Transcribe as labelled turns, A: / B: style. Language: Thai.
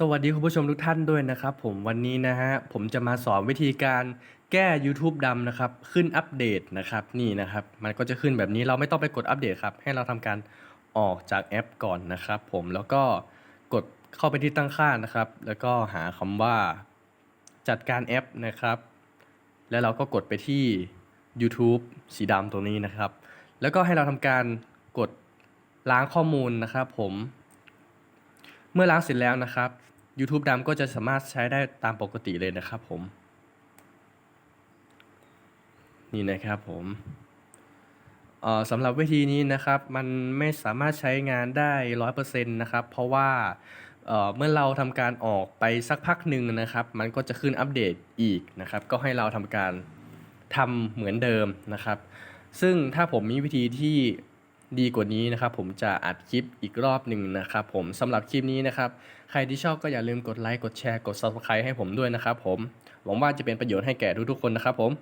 A: สวัสดีคุณผู้ชมทุกท่านด้วยนะครับผมวันนี้นะฮะผมจะมาสอนวิธีการแก้ YouTube ดำนะครับ ขึ้นอัปเดตนะครับนี่นะครับ มันก็จะขึ้นแบบนี้เราไม่ต้องไปกดอัปเดตครับ ให้เราทำการออกจากแอปก่อนนะครับ ผมแล้วก็กดเข้าไปที่ตั้งค่านะครับ แล้วก็หาคำว่าจัดการแอปนะครับ แล้วเราก็กดไปที่ YouTube สีดำตรงนี้นะครับ แล้วก็ให้เราทำการกดล้างข้อมูลนะครับ ผม เมื่อล้างเสร็จแล้วนะครับ YouTube ดำก็จะสามารถใช้ได้ตามปกติเลยนะครับผม นี่นะครับผมสำหรับวิธีนี้นะครับ มันไม่สามารถใช้งานได้ร้อยเปอร์เซ็นต์นะครับ เพราะว่าเเมื่อเราทำการออกไปสักพักหนึ่งนะครับ มันก็จะขึ้นอัปเดตอีกนะครับ ก็ให้เราทำการทำเหมือนเดิมนะครับ ซึ่งถ้าผมมีวิธีที่ ดีกว่านี้นะครับ ผมจะอัดคลิปอีกรอบหนึ่งนะครับ ผมสำหรับคลิปนี้นะครับ ใครที่ชอบก็อย่าลืมกดไลค์กดแชร์กด subscribe ให้ผมด้วยนะครับ ผมหวังว่าจะเป็นประโยชน์ให้แก่ทุกๆคนนะครับผม